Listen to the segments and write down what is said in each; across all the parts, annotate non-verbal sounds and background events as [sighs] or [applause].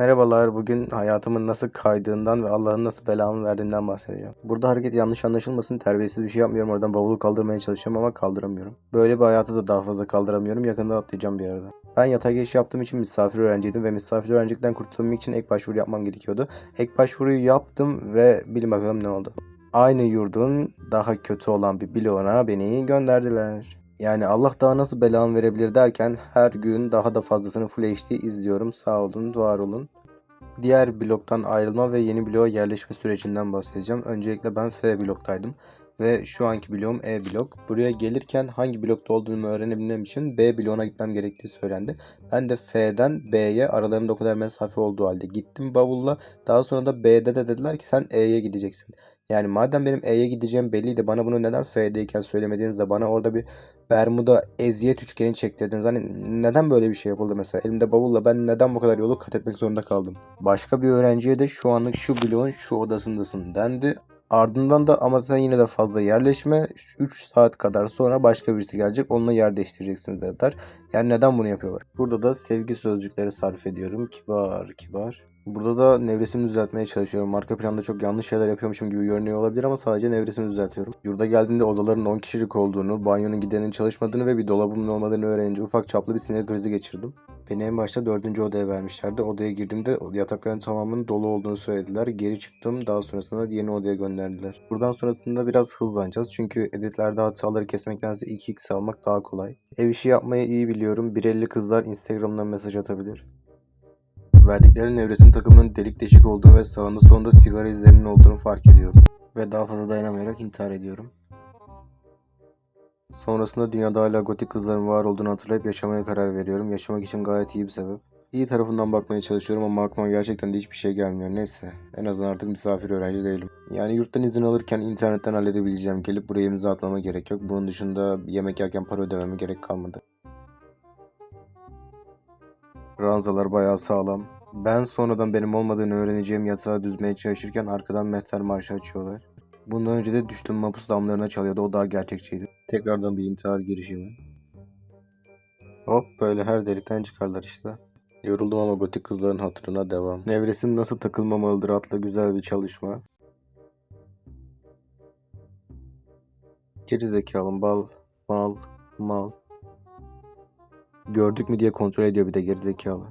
Merhabalar, bugün hayatımın nasıl kaydığından ve Allah'ın nasıl belamı verdiğinden bahsedeceğim. Burada hareket yanlış anlaşılmasın, terbiyesiz bir şey yapmıyorum. Oradan bavulu kaldırmaya çalışıyorum ama kaldıramıyorum. Böyle bir hayatı da daha fazla kaldıramıyorum. Yakında atlayacağım bir arada. Ben yatay geçiş yaptığım için misafir öğrenciydim ve misafir öğrencilikten kurtulabilmek için ek başvuru yapmam gerekiyordu. Ek başvuruyu yaptım ve bilin bakalım ne oldu. Aynı yurdun daha kötü olan bir bloğuna beni gönderdiler. Yani Allah daha nasıl belamı verebilir derken her gün daha da fazlasını Full HD izliyorum. Sağ olun, var olun. Diğer bloktan ayrılma ve yeni bloğa yerleşme sürecinden bahsedeceğim. Öncelikle ben F bloktaydım ve şu anki bloğum E blok. Buraya gelirken hangi blokta olduğumu öğrenebilmem için B bloğuna gitmem gerektiği söylendi. Ben de F'den B'ye aralarında o kadar mesafe olduğu halde gittim bavulla. Daha sonra da B'de de dediler ki sen E'ye gideceksin. Yani madem benim E'ye gideceğim belliydi bana bunu neden F'deyken söylemediğinizde bana orada bir Bermuda eziyet üçgeni çektirdiniz. Hani neden böyle bir şey yapıldı mesela? Elimde bavulla ben neden bu kadar yolu kat etmek zorunda kaldım? Başka bir öğrenciye de şu anlık şu bloğun şu odasındasın dendi. Ardından da ama sen yine de fazla yerleşme. 3 saat kadar sonra başka birisi gelecek. Onunla yer değiştireceksiniz dediler. Yani neden bunu yapıyorlar? Burada da sevgi sözcükleri sarf ediyorum. Kibar kibar. Burada da nevresimi düzeltmeye çalışıyorum. Arka planda çok yanlış şeyler yapıyormuşum gibi görünüyor olabilir ama sadece nevresimi düzeltiyorum. Yurda geldiğimde odaların 10 kişilik olduğunu, banyonun gidenin çalışmadığını ve bir dolabımın olmadığını öğrenince ufak çaplı bir sinir krizi geçirdim. Beni en başta dördüncü odaya vermişlerdi. Odaya girdiğimde yatakların tamamının dolu olduğunu söylediler. Geri çıktım. Daha sonrasında yeni odaya gönderdiler. Buradan sonrasında biraz hızlanacağız. Çünkü editlerde hataları kesmektense 2x almak daha kolay. Ev işi yapmayı iyi biliyorum. 1.50 kızlar Instagram'dan mesaj atabilir. Verdikleri nevresim takımının delik deşik olduğunu ve sağında solunda sigara izlerinin olduğunu fark ediyorum. Ve daha fazla dayanamayarak intihar ediyorum. Sonrasında dünyada hala gotik kızların var olduğunu hatırlayıp yaşamaya karar veriyorum. Yaşamak için gayet iyi bir sebep. İyi tarafından bakmaya çalışıyorum ama aklıma gerçekten de hiçbir şey gelmiyor. Neyse en azından artık misafir öğrenci değilim. Yani yurttan izin alırken internetten halledebileceğim. Gelip buraya imza atmama gerek yok. Bunun dışında yemek yerken para ödememe gerek kalmadı. Ranzalar bayağı sağlam. Ben sonradan benim olmadığını öğreneceğim yatağı düzmeye çalışırken arkadan mehter marşı açıyorlar. Bundan önce de düştüm mapus damlarına çalıyordu. O daha gerçekçiydi. Tekrardan bir intihar girişimi. Hop böyle her delikten çıkarlar işte. Yoruldum ama gotik kızların hatırına devam. Nevresim nasıl takılmamalıdır adlı güzel bir çalışma. Geri zekalım bal, mal, mal. Gördük mü diye kontrol ediyor bir de geri zekalı.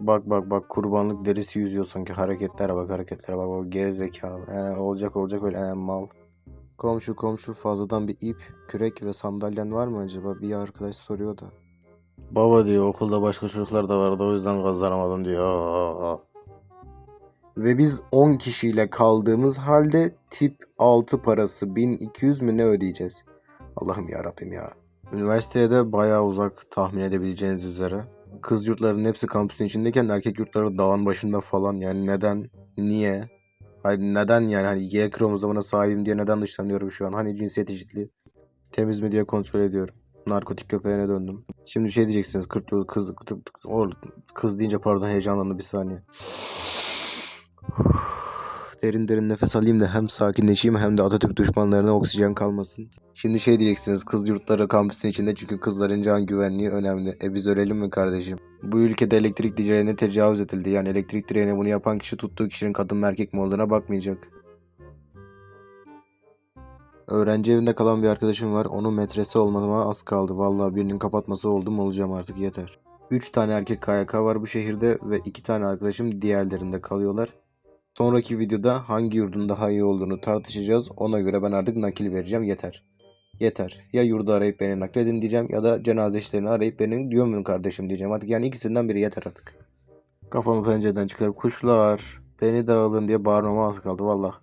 Bak bak bak kurbanlık derisi yüzüyor sanki hareketlere bak hareketlere bak bak geri zekalı. He, olacak olacak öyle he, mal. Komşu komşu fazladan bir ip, kürek ve sandalyen var mı acaba? Bir arkadaş soruyor da. Baba diyor okulda başka çocuklar da vardı o yüzden kazanamadım diyor. Aa. Ve biz 10 kişiyle kaldığımız halde tip 6 parası 1200 mü ne ödeyeceğiz? Allah'ım ya Rabbim ya. Üniversiteye de bayağı uzak tahmin edebileceğiniz üzere. Kız yurtlarının hepsi kampüsün içindeyken erkek yurtları dağın başında falan. Yani neden? Niye? Hayır neden yani hani Y kromozomuna sahibim diye neden dışlanıyorum şu an? Hani cinsiyet eşitliği. Temiz mi diye kontrol ediyorum. Narkotik köpeğine döndüm. Şimdi şey diyeceksiniz. Kırk yıl kız, kız, kız deyince pardon heyecanlandım bir saniye. [sighs] Derin derin nefes alayım da hem sakinleşeyim hem de Atatürk düşmanlarına oksijen kalmasın. Şimdi şey diyeceksiniz kız yurtları kampüsün içinde çünkü kızların can güvenliği önemli. E biz ölelim mi kardeşim? Bu ülkede elektrik direğine tecavüz edildi. Yani elektrik direğine bunu yapan kişi tuttuğu kişinin kadın mı erkek mi olduğuna bakmayacak. Öğrenci evinde kalan bir arkadaşım var. Onun metresi olmama az kaldı. Vallahi birinin kapatması oldum olacağım artık yeter. 3 tane erkek KYK var bu şehirde ve 2 tane arkadaşım diğerlerinde kalıyorlar. Sonraki videoda hangi yurdun daha iyi olduğunu tartışacağız. Ona göre ben artık nakil vereceğim. Yeter. Yeter. Ya yurdu arayıp beni nakledin diyeceğim ya da cenaze işlerini arayıp beni diyor muyum kardeşim diyeceğim. Artık yani ikisinden biri yeter artık. Kafamı pencereden çıkarıp kuşlar beni de alın diye bağırmama az kaldı valla.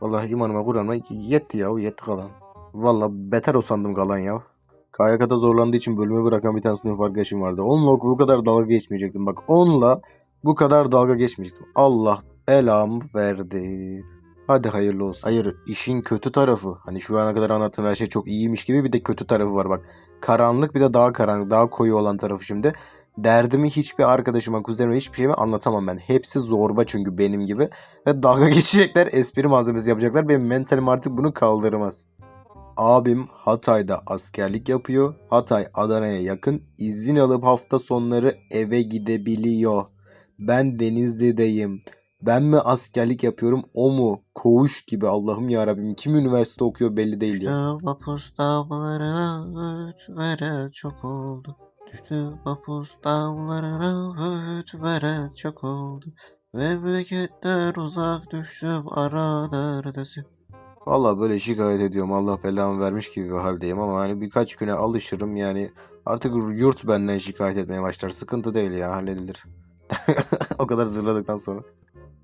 Vallahi imanıma Kur'an'ıma yetti ya yetti kalan. Valla beter o sandım kalan ya. KYK'da zorlandığı için bölümü bırakan bir tane sınıf arkadaşım vardı. Onunla bu kadar dalga geçmeyecektim. Bak onunla bu kadar dalga geçmeyecektim. Allah belamı verdi. Hadi hayırlı olsun. Hayır işin kötü tarafı. Hani şu ana kadar anlattığım her şey çok iyiymiş gibi bir de kötü tarafı var bak. Karanlık bir de daha karanlık daha koyu olan tarafı şimdi. Derdimi hiçbir arkadaşıma, kuzenime hiçbir şeyimi anlatamam ben. Hepsi zorba çünkü benim gibi. Ve dalga [laughs] geçecekler, espri malzemesi yapacaklar. Benim mentalim artık bunu kaldırmaz. Abim Hatay'da askerlik yapıyor. Hatay Adana'ya yakın. İzin alıp hafta sonları eve gidebiliyor. Ben Denizli'deyim. Ben mi askerlik yapıyorum o mu? Koğuş gibi Allah'ım ya Rabbim. Kim üniversite okuyor belli değil ya. Düştü vapus damlarına öğüt çok oldu. Düştü vapus damlarına öğüt çok oldu. Memleketten uzak düştüm ara neredesin? Vallahi böyle şikayet ediyorum. Allah belamı vermiş gibi bir haldeyim ama hani birkaç güne alışırım yani. Artık yurt benden şikayet etmeye başlar. Sıkıntı değil ya halledilir. [laughs] o kadar zırladıktan sonra.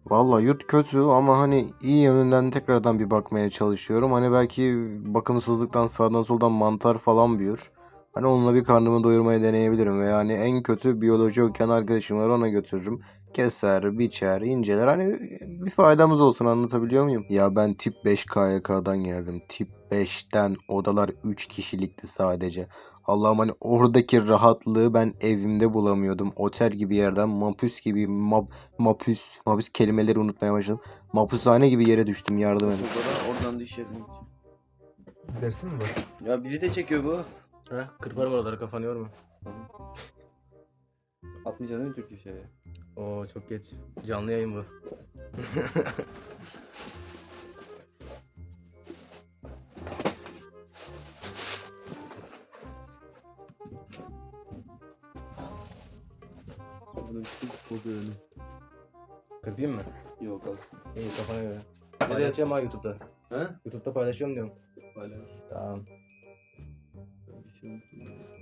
Vallahi yurt kötü ama hani iyi yönünden tekrardan bir bakmaya çalışıyorum. Hani belki bakımsızlıktan sağdan soldan mantar falan büyür. Hani onunla bir karnımı doyurmaya deneyebilirim. Ve yani en kötü biyoloji okuyan arkadaşım var ona götürürüm. Keser, biçer, inceler. Hani bir faydamız olsun anlatabiliyor muyum? Ya ben tip 5 KYK'dan geldim. Tip 5'ten odalar 3 kişilikti sadece. Allah'ım hani oradaki rahatlığı ben evimde bulamıyordum. Otel gibi yerden mapüs gibi map, mapüs, mapüs kelimeleri unutmaya başladım. Mapushane gibi yere düştüm yardım edin. Oradan dış yerin Dersin mi bu? Ya bizi de çekiyor bu. Ha, kırparım oraları kafanı yorma. Tamam. Atmayacaksın değil mi Türk şeye? Oo çok geç. Canlı yayın bu. Şey kodu önü. Kırpayım mı? Yok az. İyi kafana göre. Nereye açacağım ha YouTube'da? He? YouTube'da paylaşıyorum diyorum. Hala. Tamam. в 读